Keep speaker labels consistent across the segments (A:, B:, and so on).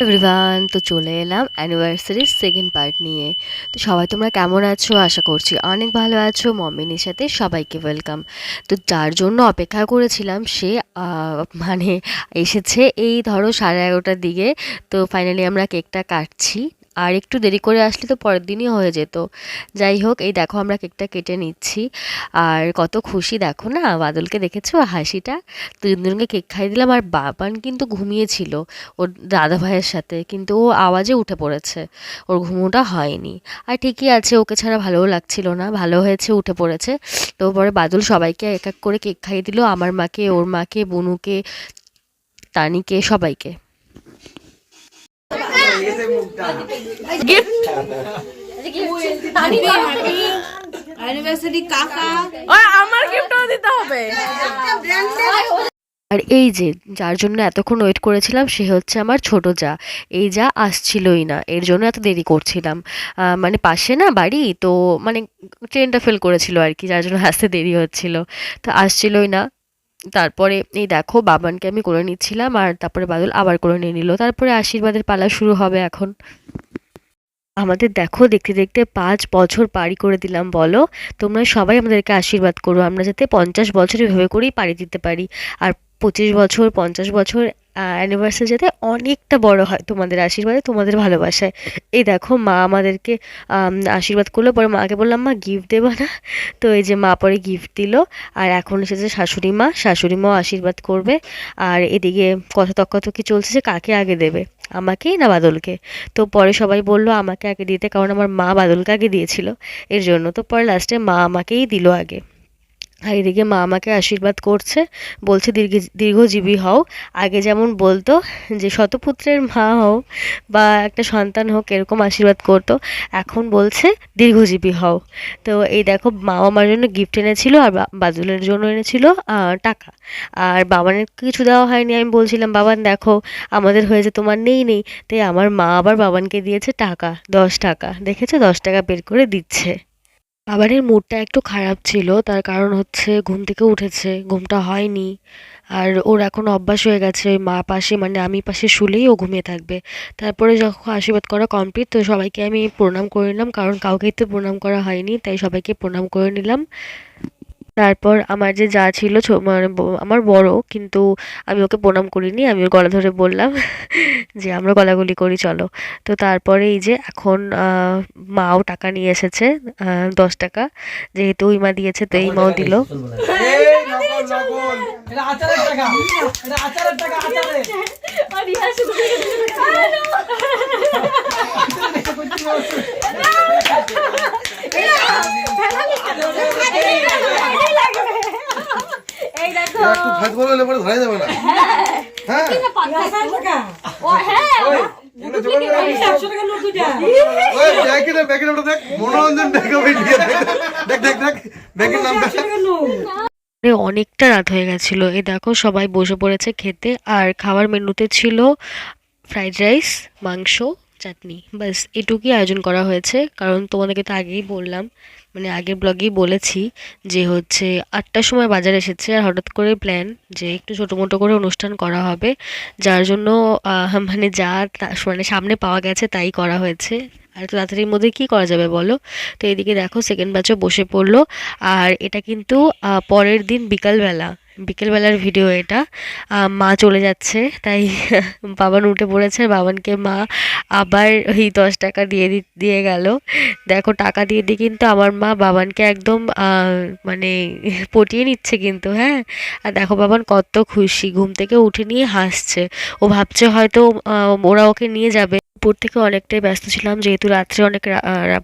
A: Everyone তো চলে এলাম অ্যানিভার্সারির সেকেন্ড পার্ট নিয়ে। তো সবাই তোমরা কেমন আছো? আশা করছি অনেক ভালো আছো। মমিনির সাথে সবাইকে ওয়েলকাম তো যার জন্য অপেক্ষা করেছিলাম, সে মানে এসেছে এই ধরো সাড়ে এগারোটার দিকে। তো ফাইনালি আমরা কেকটা কাটছি। আর একটু দেরি করে আসলে তো পরের দিনই হয়ে যেত। যাই হোক, এই দেখো আমরা কেকটা কেটে নিচ্ছি। আর কত খুশি দেখো না, বাদলকে দেখেছ হাসিটা? দুজনকে কেক খাইয়ে দিলাম, আর বাবান কিন্তু ঘুমিয়েছিল ওর দাদা ভাইয়ের সাথে, কিন্তু ও আওয়াজে উঠে পড়েছে। ওর ঘুমোটা হয়নি। আর ঠিকই আছে, ওকে ছাড়া ভালোও লাগছিল না, ভালো হয়েছে, উঠে পড়েছে। তো পরে বাদল সবাইকে এক এক করে কেক খাইয়ে দিল, আমার মাকে, ওর মাকে, বনুকে, তানিকে, সবাইকে।
B: অ্যানিভার্সারি কাকা।
C: আমার গিফটও দিতে হবে।
A: আর এই যে যার জন্য এতক্ষণ ওয়েট করেছিলাম সে হচ্ছে আমার ছোট যা। এই যা আসছিলই না এর জন্য এত দেরি করছিলাম। মানে পাশে না বাড়ি তো মানে ট্রেনটা ফেল করেছিল আর কি যার জন্য আসতে দেরি হচ্ছিল। তো আসছিলই না। তারপরে এই দেখো বাবানকে আমি করে নিচ্ছিলাম আর তারপরে বাদল আবার করে নিয়ে নিল। তারপরে আশীর্বাদের পালা শুরু হবে এখন। আমাদের দেখো দেখতে দেখতে পাঁচ বছর পাড়ি করে দিলাম, বলো। তোমরা সবাই আমাদেরকে আশীর্বাদ করো। আমরা যাতে পঞ্চাশ বছর এভাবে করেই পাড়ি দিতে পারি। আর পঁচিশ বছর, পঞ্চাশ বছর অ্যানিভার্সারি যাতে অনেকটা বড় হয় তোমাদের আশীর্বাদে, তোমাদের ভালোবাসায়। এই দেখো, মা আমাদেরকে আশীর্বাদ করল, পরে মাকে বললাম, মা গিফট দেবা না। তো এই যে মা পরে গিফট দিল, আর এখন এসেছে শাশুড়ি মা শাশুড়ি মাও আশীর্বাদ করবে। আর এদিকে কথা তক্কাতকি চলছে যে কাকে আগে দেবে, আমাকেই না বাদলকে? তো পরে সবাই বলল, আমাকে আগে দিতে। কারণ আমার মা বাদলকে আগে দিয়েছিল, এর জন্য। তো পরে লাস্টে মা আমাকেই দিল আগে। আর এদিকে মা আমাকে আশীর্বাদ করছে, বলছে, দীর্ঘ দীর্ঘজীবী হও। আগে যেমন বলতো যে, শতপুত্রের মা হও বা একটা সন্তান হোক, এরকম আশীর্বাদ করতো। এখন বলছে, দীর্ঘজীবী হও। তো এই দেখো মা আমার জন্য গিফট এনেছিল আর বাদলের জন্য এনেছিল টাকা। আর বাবানের কিছু দেওয়া হয়নি, আমি বলছিলাম, বাবান, দেখো, আমাদের হয়েছে তোমার নেই নেই। তাই আমার মা আবার বাবানকে দিয়েছে টাকা, দশ টাকা। দেখেছ? দশ টাকা বের করে দিচ্ছে। বাবানের মুডটা একটু খারাপ ছিল, তার কারণ হচ্ছে ঘুম থেকে উঠেছে, ঘুমটা হয়নি। আর ওর এখন অভ্যাস হয়ে গেছে, ওই মা পাশে মানে আমি পাশে শুলেই ও ঘুমিয়ে থাকবে। তারপরে যখন আশীর্বাদ করা কমপ্লিট তো সবাইকে আমি প্রণাম করে নিলাম, কারণ কাউকেই তো প্রণাম করা হয়নি, তাই সবাইকে প্রণাম করে নিলাম। তারপর আমার যে যা ছিল ছো- মানে আমার বড় কিন্তু আমি ওকে প্রণাম করিনি আমি ওর গলা ধরে বললাম যে আমরা গলাগলি করি চলো তো তারপরে এই যে এখন মাও টাকা নিয়ে এসেছে দশ টাকা যেহেতু ওই মা দিয়েছে তো এই মাও দিল
D: এই নকল নকল এটা আচারের টাকা এটা আচারের টাকা আচারে
E: একটু ফাইট করলে হলে পরে ধরা যাবে না হ্যাঁ ওই, এগুলো জোগাড় করে রাখিস তো। ওই, ব্যাগেটা, ব্যাগেটা ওটা দেখ, মনোরঞ্জন ব্যাগ ওই দিয়ে দেখ, দেখ, দেখ, দেখ, ব্যাগের নামটা।
A: আরে অনেকটা রাত হয়ে গেছিল। এ দেখো সবাই বসে পড়েছে খেতে। আর খাবার মেনুতে ছিল ফ্রাইড রাইস মাংস চাটনি। ব্যাস এটুকুই আয়োজন করা হয়েছে। কারণ তোমাদেরকে তো আগেই বললাম মানে আগের ব্লগেই বলেছি যে হচ্ছে আটটার সময় বাজার এসেছে আর হঠাৎ করে প্ল্যান যে একটু ছোটো মোটো করে অনুষ্ঠান করা হবে। যার জন্য মানে যা মানে সামনে পাওয়া গেছে তাই করা হয়েছে। আর তো তাড়াতাড়ির মধ্যে কী করা যাবে বলো? তো এদিকে দেখো সেকেন্ড ব্যাচও বসে পড়ল। আর এটা কিন্তু পরের দিন বিকালবেলা। বিকেলবেলার ভিডিও এটা। মা চলে যাচ্ছে, তাই বাবান উঠে পড়েছে। বাবানকে মা আবার ওই দশ টাকা দিয়ে দিয়ে গেল। দেখো, টাকা দিয়ে দিয়ে কিন্তু আমার মা বাবানকে একদম মানে পটিয়ে নিচ্ছে কিন্তু হ্যাঁ? আর দেখো, বাবান কত খুশি। ঘুম থেকে উঠে নিয়ে হাসছে। ও ভাবছে হয়তো ওরা ওকে নিয়ে যাবে। উপর থেকে অনেকটাই ব্যস্ত ছিলাম। যেহেতু রাত্রে অনেক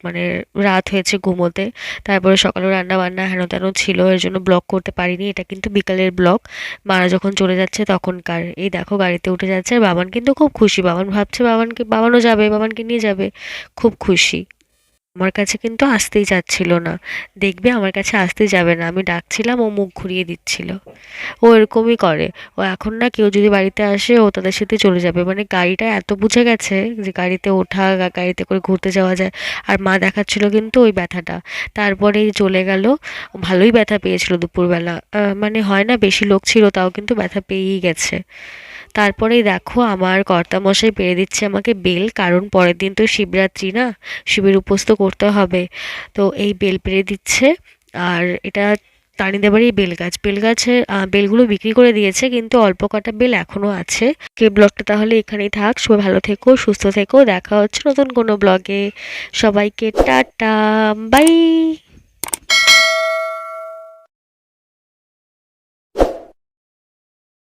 A: মানে রাত হয়েছে ঘুমোতে, তারপরে সকালে রান্না বান্না হেন তেন ছিল, এর জন্য ব্লক করতে পারিনি। এটা কিন্তু বিকালের ব্লক মারা যখন চলে যাচ্ছে তখনকার। এই দেখো গাড়িতে উঠে যাচ্ছে আর বাবান কিন্তু খুব খুশি। বাবান ভাবছে বাবানকে, বাবানও যাবে, বাবানকে নিয়ে যাবে। খুব খুশি। আমার কাছে কিন্তু আসতেই চাচ্ছিল না। দেখবে আমার কাছে আসতেই যাবে না। আমি ডাকছিলাম, ও মুখ ঘুরিয়ে দিচ্ছিল। ও এরকমই করে। ও এখন না কেউ যদি বাড়িতে আসে, ও তাদের সাথে চলে যাবে। মানে গাড়িটা এত বুঝে গেছে যে গাড়িতে ওঠা গাড়িতে করে ঘুরতে যাওয়া যায়। আর মা দেখাচ্ছিল কিন্তু ওই ব্যথাটা। তারপরে চলে গেল। ভালোই ব্যথা পেয়েছিল দুপুরবেলা। মানে হয় না বেশি লোক ছিল, তাও কিন্তু ব্যথা পেয়েই গেছে। তারপরেই দেখো, আমার কর্তামশাই পেরে দিচ্ছে আমাকে বেল। কারণ পরের দিন তো শিবরাত্রি না? শিবের উপোস তো করতে হবে। তো এই বেল পেরে দিচ্ছে। আর এটা তানিদের বাড়ির বেল গাছ। বেল গাছের বেলগুলো বিক্রি করে দিয়েছে, কিন্তু অল্প কটা বেল এখনও আছে। কে ব্লগটা তাহলে এখানেই থাক। সবাই ভালো থেকো, সুস্থ থেকো। দেখা হচ্ছে নতুন কোনো ব্লগে। সবাইকে টাটা, বাই।